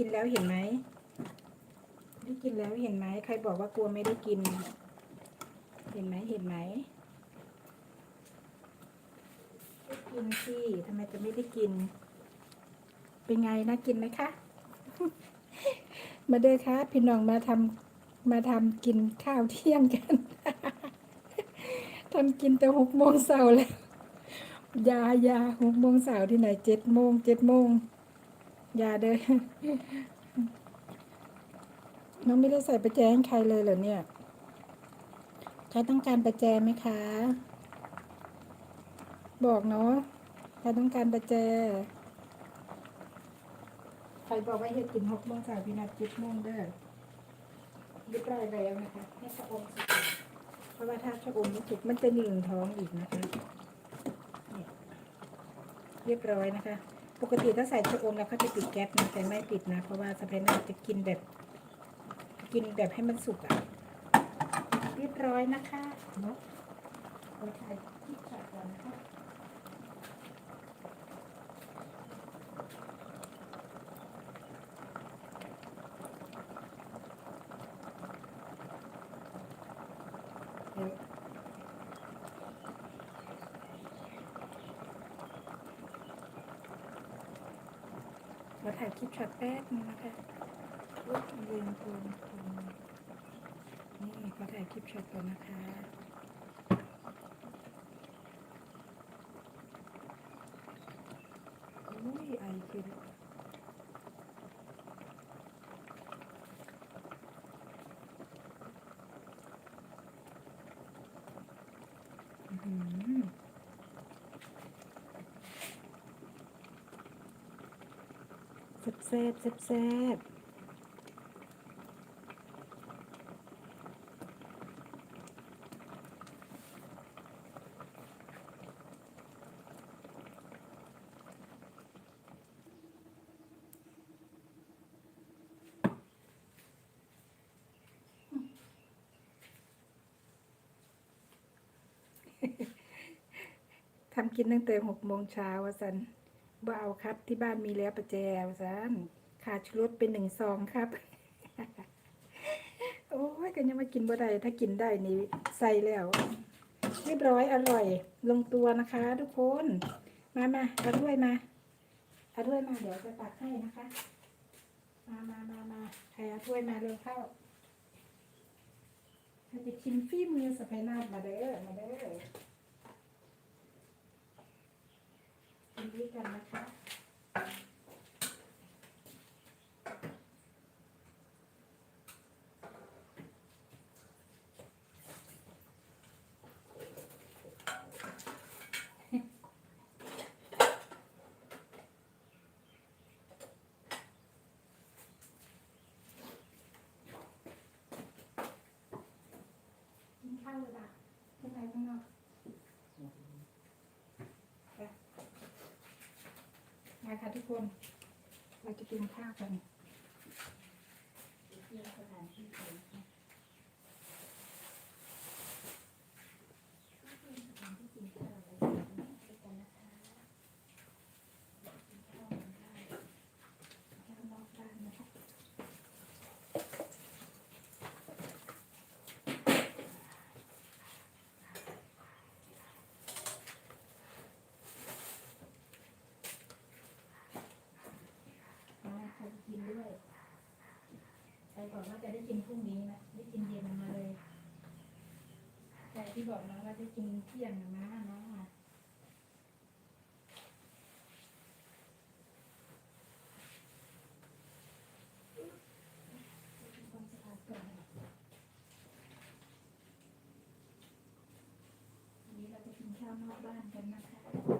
กินแล้วเห็นไหมได้กินแล้วเห็นไหมใครบอกว่ากลัวไม่ได้กิน เห็นไหมเห็นไหมได้กินสิทำไมจะไม่ได้กิน เป็นไงน่ากินไหมคะ มาเด้อค่ะพี่น้องมาทำมาทำกินข้าวเที่ยงกันทำกินแต่หกโมงเช้าแล้วยายาหกโมงเช้าที่ไหนเจ็ดโมงเจ็ดโมง อย่าเด้อน้องไม่ได้ใส่ประแจให้ใครเลยเหรอเนี่ย ใครต้องการประแจไหมคะ บอกเนาะ ใครต้องการประแจ ใครบอกว่าเฮ็ดกินหกโมงสายพี่นัดเจ็ดโมงเด้อเรียบร้อยแล้วนะคะ ให้ชะอมสุกเพราะว่าถ้าชะอมไม่สุกมันจะหนึ่งท้องอีกนะคะ เรียบร้อยนะคะ ปกติถ้าใส่ชะอมแล้วเขาจะปิดแก๊สนะแต่ไม่ปิดนะ เพราะว่าสไปน่าจะกินแบบ กินแบบให้มันสุกอะเรียบร้อยนะคะเนาะเอาถ่ายที่ฉากก่อนนะคะ อถ่ายคลิปช็อตแป๊บนึงนะคะอุ๊ยลืมโทนโทนนี่ขอถ่ายคลิปช็อตก่อนนะคะอุ้ยไอคืออื้อหือ แซ่บแซ่บแซ่บทำกินตั้งแต่หกโมงเช้าวะสัน บ่เอาครับ ที่บ้านมีแล้วประแจวสันขาดชูรสเป็นหนึ่งซองครับ โอ้ยกันยังมากินบ่ได้ถ้ากินได้นี่ใส่แล้ว เรียบร้อยอร่อย ลงตัวนะคะ ทุกคน มามาเอาถ้วยมาเอาถ้วยมาเดี๋ยวจะตักให้นะคะ มามามามาใครเอาถ้วยมาเร็วเข้าถ้าจะชิมฝีมือสไปนาดมาเด้อมาเด้อ กินด้วยกันนะคะกินข้าวเลยป่ะข้างในข้างนอกไป มาค่ะทุกคน เราจะกินข้าวกันเที่ยวสถานที่ก่อนนะคะสถานที่กินข้าวอะไรด้วยกันนะคะกินข้าวกันได้ข้าวนอกบ้านนะคะ มาใครกินด้วย ใครบอกว่าจะได้กินพรุ่งนี้นะได้กินเย็นมาเลยใครที่บอกนะว่าจะกินเที่ยงนะนะน้องอะวามสะอาดก่อนวันนี้เราจะกินข้าวนอกบ้านกันนะคะ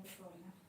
我说呀。